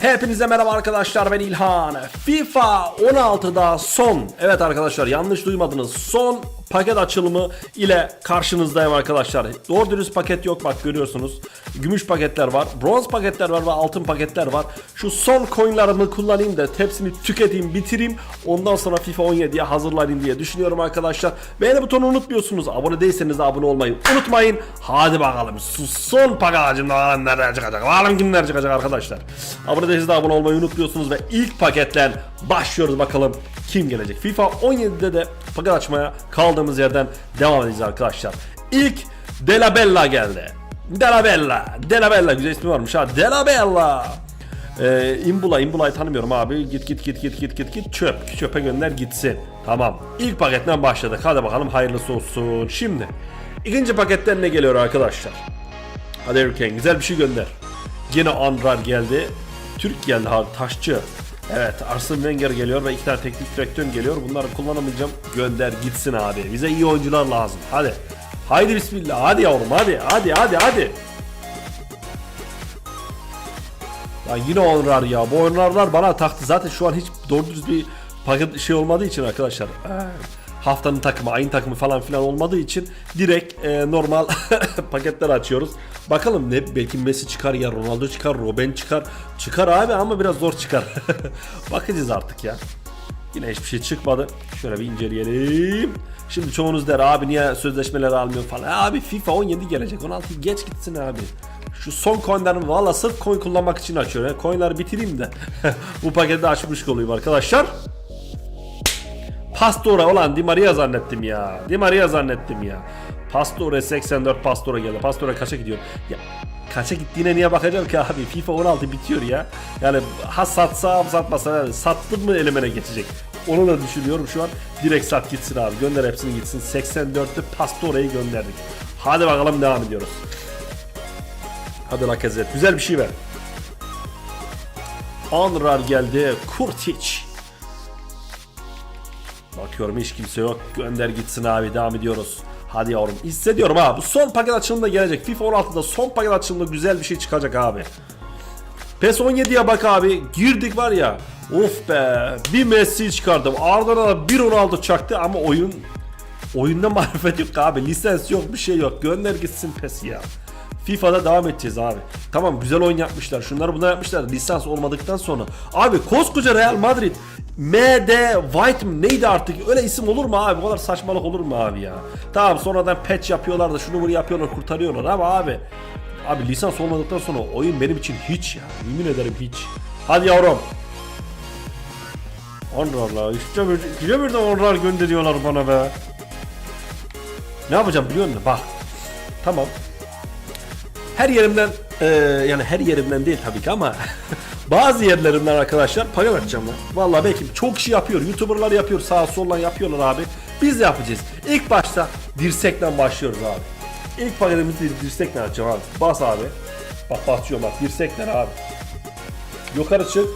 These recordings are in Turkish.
Hepinize merhaba arkadaşlar ben İlhan. FIFA 16'da son, evet arkadaşlar yanlış duymadınız. Son paket açılımı ile karşınızdayım arkadaşlar. Doğru dürüst paket yok bak görüyorsunuz. Gümüş paketler var, bronz paketler var ve altın paketler var. Şu son coinlarımı kullanayım da hepsini tüketeyim, bitireyim. Ondan sonra FIFA 17'ye hazırlayayım diye düşünüyorum arkadaşlar. Beğeni butonu unutmuyorsunuz. Abone değilseniz de abone olmayı unutmayın. Hadi bakalım şu son paket açılımı nereden çıkacak? Bakalım kimler çıkacak arkadaşlar. Abone değilseniz de abone olmayı unutmuyorsunuz ve ilk paketten başlıyoruz bakalım kim gelecek. FIFA 17'de de paket açmaya kaldığımız yerden devam edeceğiz arkadaşlar. İlk Delabella geldi. Delabella. Delabella güzel ismi varmış ha. Delabella. Ee, Imbula, Imbula'yı tanımıyorum abi. Git git git git git git git çöp. Çöpe gönder gitsin. Tamam. İlk paketten başladık. Hadi bakalım hayırlısı olsun. Şimdi ikinci paketten ne geliyor arkadaşlar? Hadi Erken güzel bir şey gönder. Yine Andrar geldi. Türk geldi abi taşçı. Evet Arsene Wenger geliyor ve iki tane teknik direktör geliyor. Bunları kullanamayacağım. Gönder gitsin abi. Bize iyi oyuncular lazım. Hadi. Haydi bismillah. Hadi yavrum hadi. Hadi hadi hadi. Ya yine oynar ya. Bu oynarlar bana taktı. Zaten şu an hiç doğru düz bir paket şey olmadığı için arkadaşlar. Ee, haftanın takımı, ayın takımı falan filan olmadığı için direkt e, normal paketler açıyoruz. Bakalım ne belki Messi çıkar ya Ronaldo çıkar, Robben çıkar. Çıkar abi ama biraz zor çıkar. Bakacağız artık ya. Yine hiçbir şey çıkmadı. Şöyle bir inceleyelim. Şimdi çoğunuz der abi niye sözleşmeleri almıyor falan. E Abi FIFA 17 gelecek. 16 geç gitsin abi. Şu son coinlerimi valla sırf coin kullanmak için açıyorum. Coinleri bitireyim de bu paketi açmış olayım arkadaşlar. Pastore olan Di Maria zannettim ya. Di Maria zannettim ya. Pastore 84 Pastore geldi. Pastore kaça gidiyor? Ya kaça gittiğine niye bakacağım ki abi? FIFA 16 bitiyor ya. Yani ha satsa satmasa yani sattın mı elemene geçecek. Onu da düşünüyorum şu an. Direkt sat gitsin abi. Gönder hepsini gitsin. 84'lü Pastore'yi gönderdik. Hadi bakalım devam ediyoruz. Hadi Lacazette. Güzel bir şey ver. Anrar geldi. Kurtic. Bakıyorum hiç kimse yok. Gönder gitsin abi. Devam ediyoruz. Hadi yavrum. Hissediyorum ha. Bu son paket açılımda gelecek. FIFA 16'da son paket açılımda güzel bir şey çıkacak abi. PES 17'ye bak abi. Girdik var ya. Of be. Bir Messi çıkardım. Ardından da bir Ronaldo çaktı ama oyun oyunda marifet yok abi. Lisans yok bir şey yok. Gönder gitsin PES ya. FIFA'da devam edeceğiz abi. Tamam güzel oyun yapmışlar. Şunları bunlar yapmışlar. Lisans olmadıktan sonra. Abi koskoca Real Madrid MD White mi neydi artık? Öyle isim olur mu abi? Bu kadar saçmalık olur mu abi ya? Tamam sonradan patch yapıyorlar da şunu bunu yapıyorlar kurtarıyorlar ama abi Abi lisans olmadıktan sonra oyun benim için hiç ya. Yemin ederim hiç. Hadi yavrum. Allah Allah. İşte bir, bir de onlar gönderiyorlar bana be. Ne yapacağım biliyor musun? Bak. Tamam. Her yerimden eee, yani her yerimden değil tabii ki ama bazı yerlerimden arkadaşlar paket açacağım lan. Vallahi belki çok kişi yapıyor. Youtuberlar yapıyor. Sağa soldan yapıyorlar abi. Biz de yapacağız. İlk başta dirsekten başlıyoruz abi. İlk paketimizi dirsekten açacağım abi. Bas abi. Bak basıyorum bak dirsekten abi. Yukarı çık.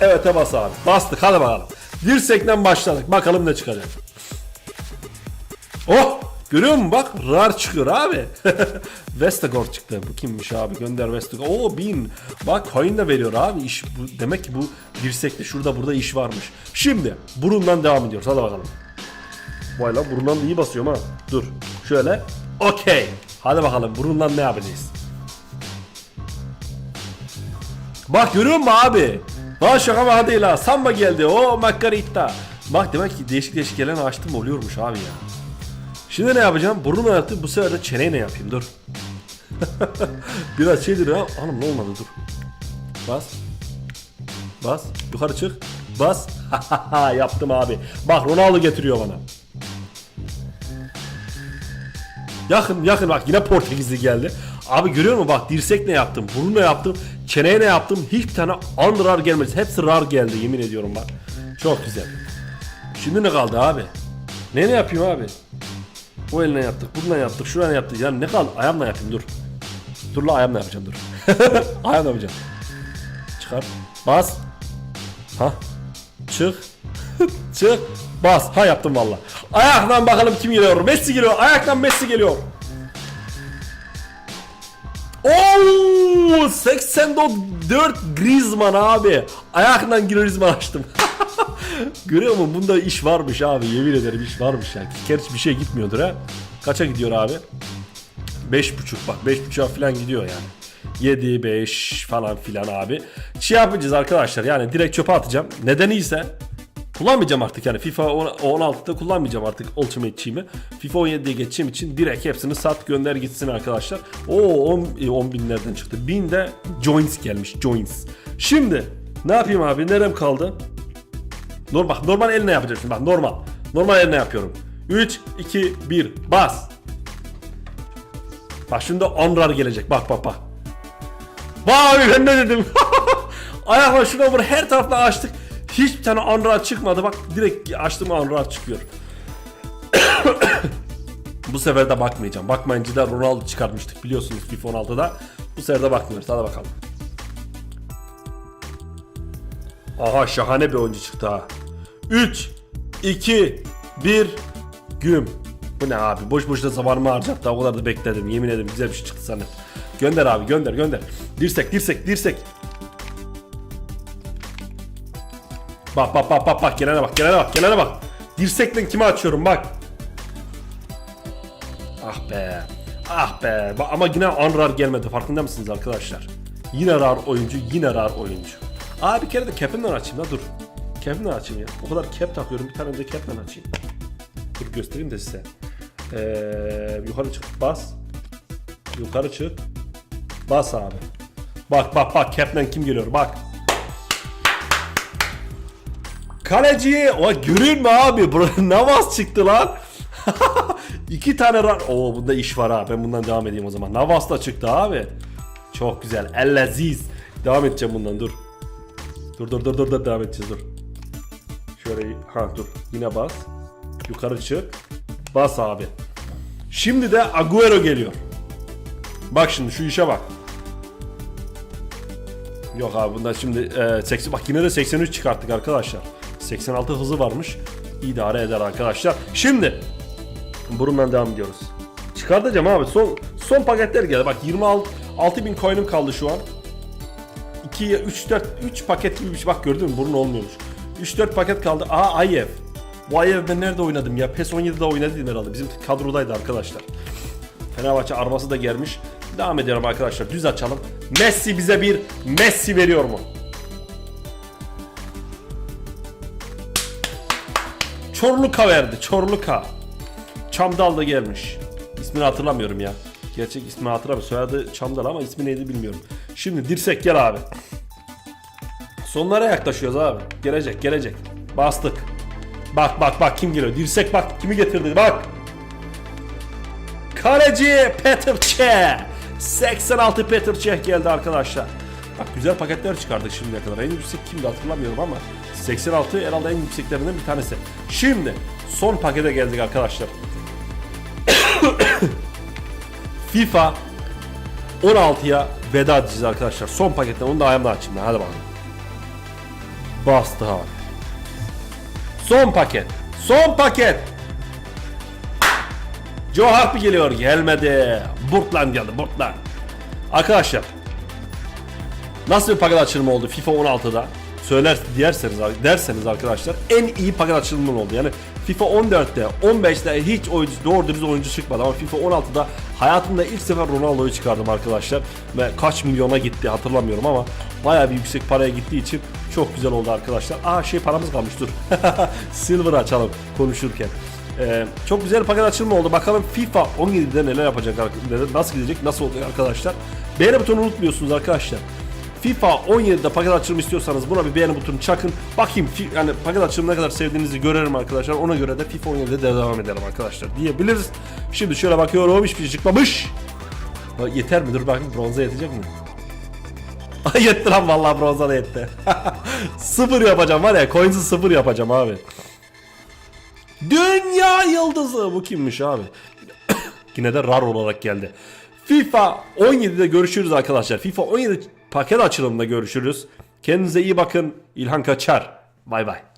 Evet bas abi. Bastık hadi bakalım. Dirsekten başladık. Bakalım ne çıkacak. Oh! Görüyor musun bak rar çıkıyor abi. Vestegor çıktı. Bu kimmiş abi? Gönder Vestegor. Oo bin. Bak coin de veriyor abi. İş bu, demek ki bu dirsekte şurada burada iş varmış. Şimdi burundan devam ediyoruz. Hadi bakalım. Vay lan burundan da iyi basıyorum ha. Dur. Şöyle. Okey. Hadi bakalım burundan ne yapacağız? Bak görüyor musun abi? Bak şaka mı değil ha. Samba geldi. O Margarita. Bak demek ki değişik değişik gelen açtım oluyormuş abi ya. Şimdi ne yapacağım? Burnumla yaptım. Bu sefer de çeneyle yapayım. Dur. Biraz şeydir ya. Hanım ne olmadı dur. Bas. Bas. Yukarı çık. Bas. Yaptım abi. Bak Ronaldo getiriyor bana. Yakın yakın bak yine Portekizli geldi. Abi görüyor musun bak dirsek ne yaptım, burun ne yaptım, çeneye ne yaptım. Hiçbir tane underar gelmedi. Hepsi rar geldi yemin ediyorum bak. Çok güzel. Şimdi ne kaldı abi? Ne ne yapayım abi? O eline yaptık, bununla yaptık, şuraya yaptık. Yani ne kaldı? Ayağımla yapayım dur. Dur la ayağımla yapacağım dur. ayağımla yapacağım. Çıkar. Bas. Ha. Çık. Çık. Bas. Ha yaptım valla. Ayaktan bakalım kim geliyor. Messi geliyor. Ayaktan Messi geliyor. Oo Level 84 Griezmann abi. Ayakla Griezmann açtım. Görüyor musun? Bunda iş varmış abi. Yemin ederim iş varmış yani. Gerçi bir şey gitmiyordur ha. Kaça gidiyor abi? 5.5 bak 5.5'a falan gidiyor yani. 7 5 falan filan abi. Şey yapacağız arkadaşlar yani direkt çöpe atacağım. Nedeni ise kullanmayacağım artık yani FIFA 16'da kullanmayacağım artık Ultimate Team'i. FIFA 17'ye geçeceğim için direkt hepsini sat gönder gitsin arkadaşlar. Oo 10, e, 10 binlerden çıktı. 1000 de joins gelmiş joins. Şimdi ne yapayım abi nerem kaldı? Normal, normal eline yapacağım şimdi bak normal. Normal eline yapıyorum. 3, 2, 1 bas. Bak şimdi onrar gelecek bak bak bak. Vay ben ne dedim. Ayakla şuna vur her taraftan açtık. Hiçbir tane onrar çıkmadı bak direkt açtım onrar çıkıyor. Bu sefer de bakmayacağım. Bakmayınca da Ronaldo çıkartmıştık biliyorsunuz FIFA 16'da. Bu sefer de bakmıyoruz. Hadi bakalım. Aha şahane bir oyuncu çıktı ha. 3, 2, 1, güm. Bu ne abi? Boş boşuna zamanımı harcattı. O kadar da bekledim. Yemin ederim güzel bir şey çıktı sana. Gönder abi gönder gönder. Dirsek dirsek dirsek. Bak bak bak bak bak gelene bak gelene bak gelene bak. Dirsekle kime açıyorum bak. Ah be. Ah be. Ama yine Anrar gelmedi. Farkında mısınız arkadaşlar? Yine rar oyuncu, yine rar oyuncu. Aa bir kere de cap'inden açayım da dur. Cap'inden açayım ya. O kadar cap takıyorum. Bir tane de cap'den açayım. Dur göstereyim de size. Ee, yukarı çık. Bas. Yukarı çık. Bas abi. Bak bak bak cap'den kim geliyor bak. Kaleci o görün mü abi? Burada Navas çıktı lan. İki tane ran. Oo bunda iş var ha. Ben bundan devam edeyim o zaman. Navas da çıktı abi. Çok güzel. El. Devam edeceğim bundan dur. Dur dur dur dur dur devam edeceğiz dur. Şöyle ha dur. Yine bas. Yukarı çık. Bas abi. Şimdi de Agüero geliyor. Bak şimdi şu işe bak. Yok abi bunda şimdi e, 80, bak yine de 83 çıkarttık arkadaşlar. 86 hızı varmış. İdare eder arkadaşlar. Şimdi burundan devam ediyoruz. Çıkartacağım abi. Son son paketler geldi. Bak 26 6000 coin'im kaldı şu an. 2 3 4 3 paket gibi bir şey. Bak gördün mü? Burun olmuyormuş. 3 4 paket kaldı. Aa Ayev. Bu Ayev ben nerede oynadım ya? PES 17'de oynadım herhalde. Bizim kadrodaydı arkadaşlar. Fenerbahçe arması da gelmiş. Devam ediyorum arkadaşlar. Düz açalım. Messi bize bir Messi veriyor mu? Çorluka verdi. Çorluka. Çamdal da gelmiş. İsmini hatırlamıyorum ya. Gerçek ismini hatırlamıyorum. Soyadı Çamdal ama ismi neydi bilmiyorum. Şimdi dirsek gel abi. Sonlara yaklaşıyoruz abi. Gelecek gelecek. Bastık. Bak bak bak kim geliyor. Dirsek bak kimi getirdi bak. Kaleci Petr Cech. 86 Petr Cech geldi arkadaşlar. Bak güzel paketler çıkardık şimdiye kadar. En yüksek kimdi hatırlamıyorum ama 86 herhalde en yükseklerinden bir tanesi. Şimdi son pakete geldik arkadaşlar. FIFA 16'ya veda edeceğiz arkadaşlar. Son paketten onu da ayağımda açayım ben. Hadi bakalım. Bastı abi. Son paket. Son paket. Joe Harpy geliyor. Gelmedi. Burtland geldi. Burtland. Arkadaşlar. Nasıl bir paket açılımı oldu FIFA 16'da? Söyler derseniz, derseniz arkadaşlar en iyi paket açılımı oldu. Yani FIFA 14'te, 15'te hiç oyuncu, doğru dürüst oyuncu çıkmadı ama FIFA 16'da hayatımda ilk sefer Ronaldo'yu çıkardım arkadaşlar. Ve kaç milyona gitti hatırlamıyorum ama bayağı bir yüksek paraya gittiği için çok güzel oldu arkadaşlar. Aa şey paramız kalmış dur. Silver açalım konuşurken. Ee, çok güzel paket açılımı oldu. Bakalım FIFA 17'de neler yapacak, nasıl gidecek, nasıl olacak arkadaşlar. Beğeni butonunu unutmuyorsunuz arkadaşlar. FIFA 17'de paket açılımı istiyorsanız buna bir beğeni butonu çakın. Bakayım yani paket açılımı ne kadar sevdiğinizi görelim arkadaşlar. Ona göre de FIFA 17'de de devam edelim arkadaşlar diyebiliriz. Şimdi şöyle bakıyorum hiçbir şey çıkmamış. Yeter mi? Dur bakayım bronza yetecek mi? Yetti lan vallahi bronza da yetti. sıfır yapacağım var ya coins'i sıfır yapacağım abi. Dünya yıldızı bu kimmiş abi? Yine de rar olarak geldi. FIFA 17'de görüşürüz arkadaşlar. FIFA 17 paket açılımında görüşürüz. Kendinize iyi bakın. İlhan Kaçar. Bay bay.